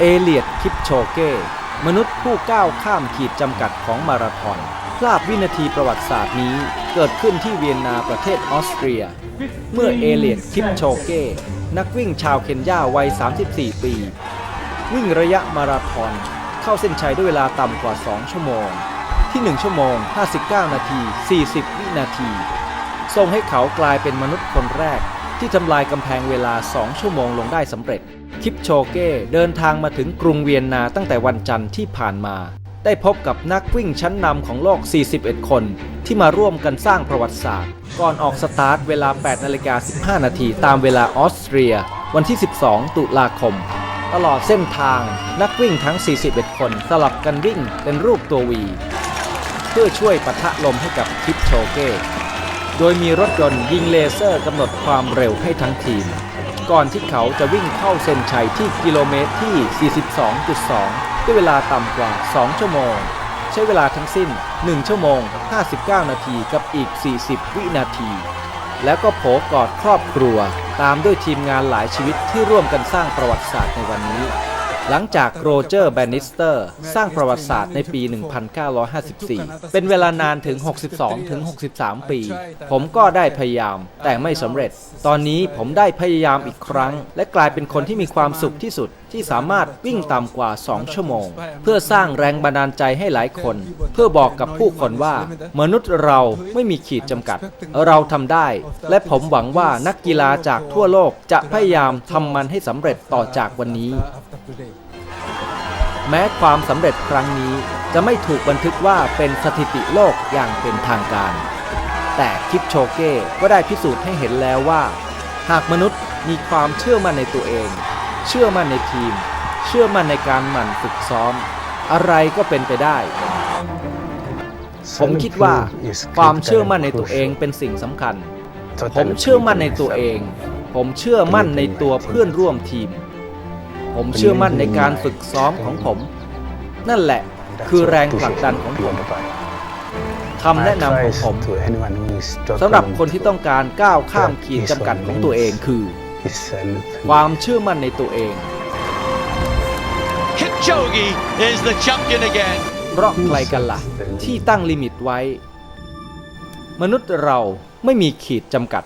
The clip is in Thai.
เอเลียดคิปโชเก้มนุษย์ผู้ก้าวข้ามขีดจำกัดของมาราธอน พลาดวินาทีประวัติศาสตร์นี้เกิดขึ้นที่เวียนนาประเทศออสเตรีย เมื่อเอเลียดคิปโชเก้นักวิ่งชาวเคนยาวัย 34 ปี วิ่งระยะมาราธอน เข้าเส้นชัยด้วยเวลาต่ำกว่า 2 ชั่วโมง ที่ 1 ชั่วโมง 59 นาที 40 วินาทีทรงให้เขากลายเป็นมนุษย์คนแรกที่ทำลายกำแพงเวลา 2 ชั่วโมงลงได้สำเร็จ ปโชเก้เดินทางมาถึงกรุงเวียนนาตั้งแต่วันจันทร์ที่ผ่านมา ได้พบกับนักวิ่งชั้นนำของโลก 41 คน ที่มาร่วมกันสร้างประวัติศาสตร์ ก่อนออกสตาร์ทเวลา 8 นาฬิกา 15 นาทีตามเวลาออสเตรีย วันที่ 12 ตุลาคม ตลอดเส้นทางนักวิ่งทั้ง 41 คนสลับกันวิ่งเป็นรูปตัววี เพื่อช่วยปะทะลมให้กับคิปโชเก้โดยมีรถยนต์ยิงเลเซอร์กำหนดความเร็วให้ทั้งทีม ก่อนที่เขาจะวิ่งเข้าเส้นชัยที่กิโลเมตรที่ 42.2 ด้วยเวลาต่ำกว่า 2 ชั่วโมง ใช้เวลาทั้งสิ้น 1 ชั่วโมง 59 นาทีกับอีก 40 วินาที แล้วก็โผกอดครอบครัว ตามด้วยทีมงานหลายชีวิตที่ร่วมกันสร้างประวัติศาสตร์ในวันนี้ หลังจากโรเจอร์แบนนิสเตอร์ สร้างประวัติศาสตร์ในปี 1954 เป็นเวลานานถึง 62 ถึง 63 ปี ผมก็ได้พยายามแต่ไม่สำเร็จ ตอนนี้ผมได้พยายามอีกครั้ง และกลายเป็นคนที่มีความสุขที่สุดที่สามารถวิ่งต่ำกว่า 2 ชั่วโมง เพื่อสร้างแรงบันดาลใจให้หลายคน เพื่อบอกกับผู้คนว่า มนุษย์เราไม่มีขีดจำกัด เราทำได้ และผมหวังว่านักกีฬาจากทั่วโลกจะพยายามทำมันให้สำเร็จต่อจากวันนี้ แม้ความสำเร็จครั้งนี้จะไม่ถูกบันทึกว่าเป็นสถิติโลกอย่างเป็นทางการ แต่คิปโชเก้ก็ได้พิสูจน์ให้เห็นแล้วว่า หากมนุษย์มีความเชื่อมั่นในตัวเอง เชื่อมั่นในทีม เชื่อมั่นในการหมั่นฝึกซ้อม อะไรก็เป็นไปได้ ผมคิดว่าความเชื่อมั่นในตัวเองเป็นสิ่งสำคัญ ผมเชื่อมั่นในตัวเอง ผมเชื่อมั่นในตัวเพื่อนร่วมทีม ผมเชื่อมั่นในการฝึกซ้อมของผม นั่นแหละคือแรงผลักดันของผมคำแนะนำของผมสำหรับคนที่ต้องการก้าวข้ามขีดจำกัดของตัวเองคือ ความเชื่อมั่นในตัวเอง Kipchoge is the champion again. เพราะใครกันล่ะ ที่ตั้งลิมิตไว้ มนุษย์เราไม่มีขีดจำกัด